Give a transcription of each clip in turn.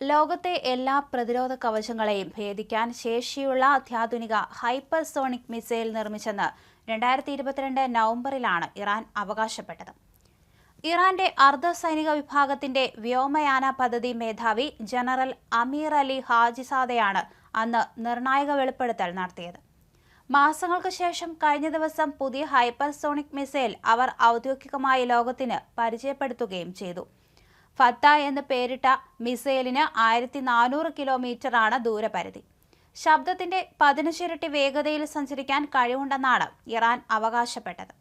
ലോകത്തെ എല്ലാ പ്രതിരോധ കവചങ്ങളെയും ഭേദിക്കാൻ ശേഷിയുള്ള അത്യാധുനിക ഹൈപ്പർസോണിക് മിസൈൽ നിർമ്മിച്ചെന്ന് രണ്ടായിരത്തി ഇരുപത്തിരണ്ട് നവംബറിലാണ് ഇറാൻ അവകാശപ്പെട്ടത്. ഇറാന്റെ അർദ്ധ സൈനിക വിഭാഗത്തിന്റെ വ്യോമയാന പദ്ധതി മേധാവി ജനറൽ അമീർ അലി ഹാജിസാദയാണ് അന്ന് നിർണായക വെളിപ്പെടുത്തൽ നടത്തിയത്. മാസങ്ങൾക്ക് ശേഷം കഴിഞ്ഞ ദിവസം പുതിയ ഹൈപ്പർസോണിക് മിസൈൽ അവർ ഔദ്യോഗികമായി ലോകത്തിന് പരിചയപ്പെടുത്തുകയും ചെയ്തു. ഫത്ത എന്ന് പേരിട്ട മിസൈലിന് ആയിരത്തി നാനൂറ് കിലോമീറ്ററാണ് ദൂരപരിധി. ശബ്ദത്തിന്റെ പതിനഞ്ചിരട്ടി വേഗതയിൽ സഞ്ചരിക്കാൻ കഴിവുണ്ടെന്നാണ് ഇറാൻ അവകാശപ്പെട്ടത്.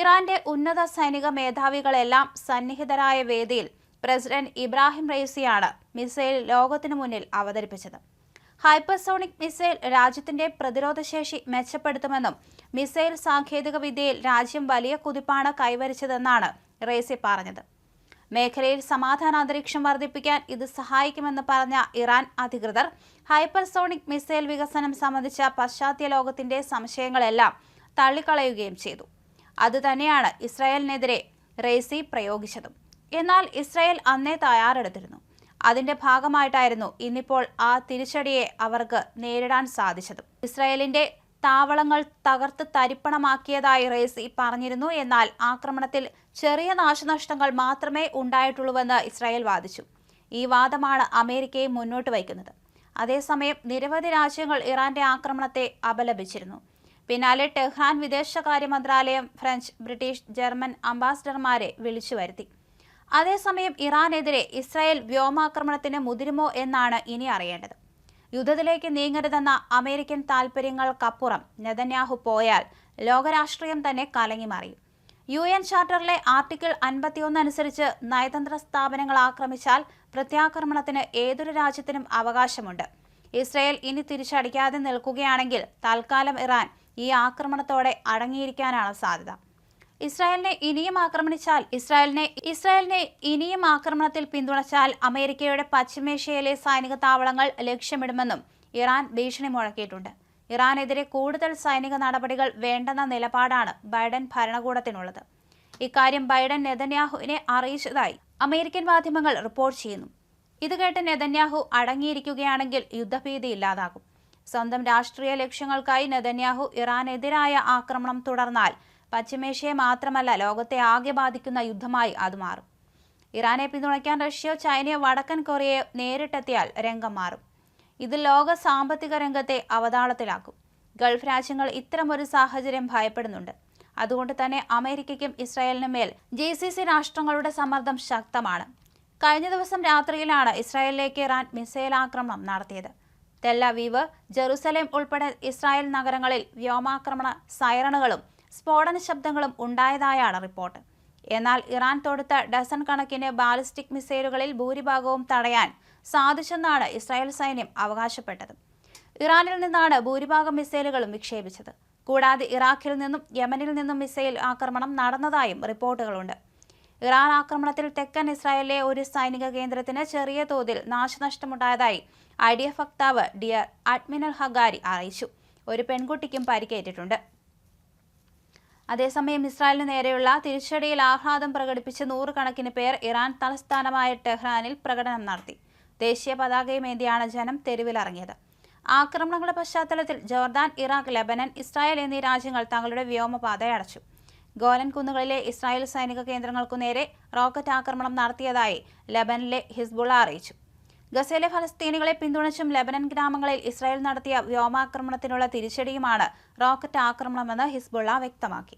ഇറാന്റെ ഉന്നത സൈനിക മേധാവികളെല്ലാം സന്നിഹിതരായ വേദിയിൽ പ്രസിഡന്റ് ഇബ്രാഹിം റൈസിയാണ് മിസൈൽ ലോകത്തിനു മുന്നിൽ അവതരിപ്പിച്ചത്. ഹൈപ്പർസോണിക് മിസൈൽ രാജ്യത്തിന്റെ പ്രതിരോധശേഷി മെച്ചപ്പെടുത്തുമെന്നും മിസൈൽ സാങ്കേതികവിദ്യയിൽ രാജ്യം വലിയ കുതിപ്പാണ് കൈവരിച്ചതെന്നാണ് റേസി പറഞ്ഞത്. മേഖലയിൽ സമാധാന അന്തരീക്ഷം വർദ്ധിപ്പിക്കാൻ ഇത് സഹായിക്കുമെന്ന് പറഞ്ഞ ഇറാൻ അധികൃതർ ഹൈപ്പർസോണിക് മിസൈൽ വികസനം സംബന്ധിച്ച പശ്ചാത്തല ലോകത്തിന്റെ സംശയങ്ങളെല്ലാം തള്ളിക്കളയുകയും ചെയ്തു. അതുതന്നെയാണ് ഇസ്രായേലിനെതിരെ റേസി പ്രയോഗിച്ചതും. എന്നാൽ ഇസ്രായേൽ അന്നേ തയ്യാറെടുത്തിരുന്നു. അതിന്റെ ഭാഗമായിട്ടായിരുന്നു ഇന്നിപ്പോൾ ആ തിരിച്ചടിയെ അവർക്ക് നേരിടാൻ സാധിച്ചതും. ഇസ്രായേലിന്റെ താവളങ്ങൾ തകർത്ത് തരിപ്പണമാക്കിയതായി റേസി പറഞ്ഞിരുന്നു. എന്നാൽ ആക്രമണത്തിൽ ചെറിയ നാശനഷ്ടങ്ങൾ മാത്രമേ ഉണ്ടായിട്ടുള്ളൂവെന്ന് ഇസ്രായേൽ വാദിച്ചു. ഈ വാദമാണ് അമേരിക്കയെ മുന്നോട്ട് വയ്ക്കുന്നത്. അതേസമയം നിരവധി രാജ്യങ്ങൾ ഇറാന്റെ ആക്രമണത്തെ അപലപിച്ചിരുന്നു. പിന്നാലെ ടെഹ്റാൻ വിദേശകാര്യ മന്ത്രാലയം ഫ്രഞ്ച് ബ്രിട്ടീഷ് ജർമ്മൻ അംബാസിഡർമാരെ വിളിച്ചു വരുത്തി. അതേസമയം ഇറാനെതിരെ ഇസ്രായേൽ വ്യോമാക്രമണത്തിന് മുതിരുമോ എന്നാണ് ഇനി അറിയേണ്ടത്. യുദ്ധത്തിലേക്ക് നീങ്ങരുതെന്ന അമേരിക്കൻ താൽപര്യങ്ങൾക്കപ്പുറം നെതന്യാഹു പോയാൽ ലോകരാഷ്ട്രീയം തന്നെ കലങ്ങിമറിയും യു എൻ ചാർട്ടറിലെ ആർട്ടിക്കിൾ അൻപത്തിയൊന്ന് അനുസരിച്ച് നയതന്ത്ര സ്ഥാപനങ്ങൾ ആക്രമിച്ചാൽ പ്രത്യാക്രമണത്തിന് ഏതൊരു രാജ്യത്തിനും അവകാശമുണ്ട്. ഇസ്രയേൽ ഇനി തിരിച്ചടിക്കാതെ നിൽക്കുകയാണെങ്കിൽ തൽക്കാലം ഇറാൻ ഈ ആക്രമണത്തോടെ അടങ്ങിയിരിക്കാനാണ് സാധ്യത. ഇസ്രായേലിനെ ഇനിയും ആക്രമണിച്ചാൽ ഇസ്രായേലിനെ ഇസ്രായേലിനെ ഇനിയും ആക്രമണത്തിൽ പിന്തുണച്ചാൽ അമേരിക്കയുടെ പശ്ചിമേഷ്യയിലെ സൈനിക താവളങ്ങൾ ലക്ഷ്യമിടുമെന്നും ഇറാൻ ഭീഷണി മുഴക്കിയിട്ടുണ്ട്. ഇറാനെതിരെ കൂടുതൽ സൈനിക നടപടികൾ വേണ്ടെന്ന നിലപാടാണ് ബൈഡൻ ഭരണകൂടത്തിനുള്ളത്. ഇക്കാര്യം ബൈഡൻ നെതന്യാഹുവിനെ അറിയിച്ചതായി അമേരിക്കൻ മാധ്യമങ്ങൾ റിപ്പോർട്ട് ചെയ്യുന്നു. ഇത് കേട്ട് നെതന്യാഹു അടങ്ങിയിരിക്കുകയാണെങ്കിൽ യുദ്ധഭീതി ഇല്ലാതാകും. സ്വന്തം രാഷ്ട്രീയ ലക്ഷ്യങ്ങൾക്കായി നെതന്യാഹു ഇറാനെതിരായ ആക്രമണം തുടർന്നാൽ പശ്ചിമേഷ്യയെ മാത്രമല്ല ലോകത്തെ ആകെ ബാധിക്കുന്ന യുദ്ധമായി അത് മാറും. ഇറാനെ പിന്തുണയ്ക്കാൻ റഷ്യയോ ചൈനയോ വടക്കൻ കൊറിയയോ നേരിട്ടെത്തിയാൽ രംഗം മാറും. ഇത് ലോക സാമ്പത്തിക രംഗത്തെ അവതാളത്തിലാക്കും. ഗൾഫ് രാജ്യങ്ങൾ ഇത്തരമൊരു സാഹചര്യം ഭയപ്പെടുന്നുണ്ട്. അതുകൊണ്ട് തന്നെ അമേരിക്കയ്ക്കും ഇസ്രായേലിനും മേൽ ജി സി സി രാഷ്ട്രങ്ങളുടെ സമ്മർദ്ദം ശക്തമാണ്. കഴിഞ്ഞ ദിവസം രാത്രിയിലാണ് ഇസ്രായേലിലേക്ക് ഇറാൻ മിസൈൽ ആക്രമണം നടത്തിയത്. തെല്ലവീവ് ജെറുസലേം ഉൾപ്പെടെ ഇസ്രായേൽ നഗരങ്ങളിൽ വ്യോമാക്രമണ സൈറണുകളും സ്ഫോടന ശബ്ദങ്ങളും ഉണ്ടായതായാണ് റിപ്പോർട്ട്. എന്നാൽ ഇറാൻ തൊടുത്ത ഡസൺ കണക്കിന് ബാലിസ്റ്റിക് മിസൈലുകളിൽ ഭൂരിഭാഗവും തടയാൻ സാധിച്ചെന്നാണ് ഇസ്രായേൽ സൈന്യം അവകാശപ്പെട്ടത്. ഇറാനിൽ നിന്നാണ് ഭൂരിഭാഗം മിസൈലുകളും വിക്ഷേപിച്ചത്. കൂടാതെ ഇറാഖിൽ നിന്നും യമനിൽ നിന്നും മിസൈൽ ആക്രമണം നടന്നതായും റിപ്പോർട്ടുകളുണ്ട്. ഇറാൻ ആക്രമണത്തിൽ തെക്കൻ ഇസ്രായേലിലെ ഒരു സൈനിക കേന്ദ്രത്തിന് ചെറിയ തോതിൽ നാശനഷ്ടമുണ്ടായതായി ഐ ഡി എഫ് വക്താവ് ഡിയർ അഡ്മിനൽ ഹഗാരി അറിയിച്ചു. ഒരു പെൺകുട്ടിക്കും പരിക്കേറ്റിട്ടുണ്ട്. അതേസമയം ഇസ്രായേലിന് നേരെയുള്ള തിരിച്ചടിയിൽ ആഹ്ലാദം പ്രകടിപ്പിച്ച് നൂറുകണക്കിന് പേർ ഇറാൻ തലസ്ഥാനമായ ടെഹ്റാനിൽ പ്രകടനം നടത്തി. ദേശീയ പതാകയുമേന്തിയാണ് ജനം തെരുവിലിറങ്ങിയത്. ആക്രമണങ്ങളുടെ പശ്ചാത്തലത്തിൽ ജോർദാൻ ഇറാഖ് ലെബനൻ ഇസ്രായേൽ എന്നീ രാജ്യങ്ങൾ തങ്ങളുടെ വ്യോമപാത അടച്ചു. ഗോലൻ കുന്നുകളിലെ ഇസ്രായേൽ സൈനിക കേന്ദ്രങ്ങൾക്കു നേരെ റോക്കറ്റ് ആക്രമണം നടത്തിയതായി ലബനിലെ ഹിസ്ബുള അറിയിച്ചു. ഗസയിലെ ഫലസ്തീനികളെ പിന്തുണച്ചും ലബനൻ ഗ്രാമങ്ങളിൽ ഇസ്രായേൽ നടത്തിയ വ്യോമാക്രമണത്തിനുള്ള തിരിച്ചടിയുമാണ് റോക്കറ്റ് ആക്രമണമെന്ന് ഹിസ്ബുള്ള വ്യക്തമാക്കി.